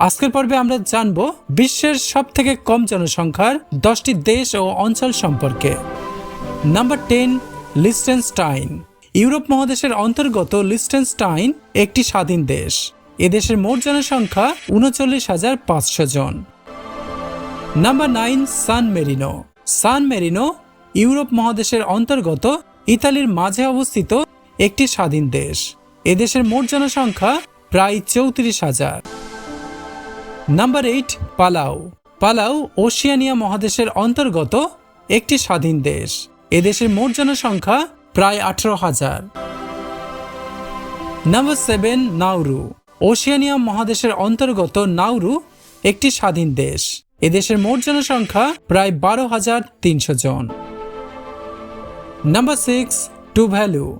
আজকের পর্বে আমরা জানব বিশ্বের সব থেকে কম জনসংখ্যার দশটি দেশ ও অঞ্চল সম্পর্কে। নাম্বার টেন লিস্টেনস্টাইন ইউরোপ মহাদেশের অন্তর্গত লিস্টেনস্টাইন একটি স্বাধীন দেশ। এদেশের মোট জনসংখ্যা উনচল্লিশ হাজার পাঁচশো জন। Number nine San Marino San Marino Europe মহাদেশের অন্তর্গত ইতালির মাঝে অবস্থিত একটি স্বাধীন দেশ। এদেশের মোট জনসংখ্যা প্রায় চৌত্রিশ হাজার। Number eight Palau Palau Oceania মহাদেশের অন্তর্গত একটি স্বাধীন দেশ। এদেশের মোট জনসংখ্যা প্রায় আঠারো হাজার। নাম্বার সেভেন নাউরু ওশিয়ানিয়া মহাদেশের অন্তর্গত নাউরু একটি স্বাধীন দেশ। এদেশের মোট জনসংখ্যা প্রায় বারো হাজার তিনশো জন। Number six Tuvalu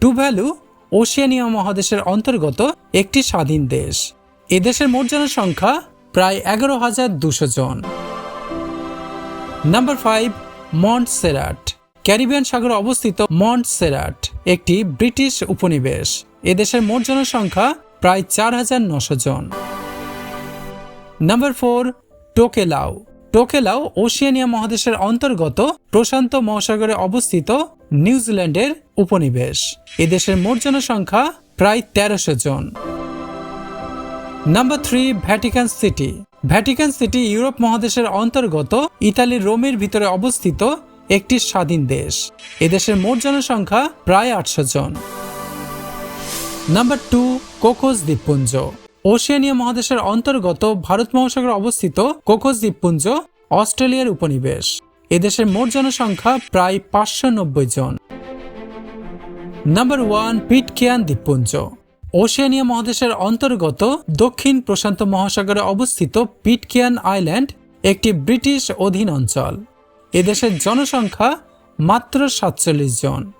Tuvalu Oceania মহাদেশের অন্তর্গত একটি স্বাধীন দেশ। এদেশের মোট জনসংখ্যা প্রায় এগারো হাজার দুশো জন। Number five Montserrat Caribbean সাগরে অবস্থিত মন্ট সেরাট একটি ব্রিটিশ উপনিবেশ। এদেশের মোট জনসংখ্যা প্রায় চার হাজার নশো জন। Number four Tokelau Tokelau Oceania মহাদেশের অন্তর্গত প্রশান্ত মহাসাগরে অবস্থিত নিউজিল্যান্ডের উপনিবেশ। এদেশের মোট জনসংখ্যা প্রায় তেরোশো জন। Number three Vatican City Vatican City Europe মহাদেশের অন্তর্গত ইতালির রোমের ভিতরে অবস্থিত একটি স্বাধীন দেশ। এদেশের মোট জনসংখ্যা প্রায় আটশো জন। নাম্বার টু কোকোস দ্বীপপুঞ্জ ওশিয়ানিয়া মহাদেশের অন্তর্গত ভারত মহাসাগরে অবস্থিত কোকোস দ্বীপপুঞ্জ অস্ট্রেলিয়ার উপনিবেশ। এদেশের মোট জনসংখ্যা প্রায় পাঁচশো নব্বই জন। নাম্বার ওয়ান পিটকেয়ান দ্বীপপুঞ্জ ওশিয়ানিয়া মহাদেশের অন্তর্গত দক্ষিণ প্রশান্ত মহাসাগরে অবস্থিত পিটকিয়ান আইল্যান্ড একটি ব্রিটিশ অধীন অঞ্চল। এদেশের জনসংখ্যা মাত্র সাতচল্লিশ জন।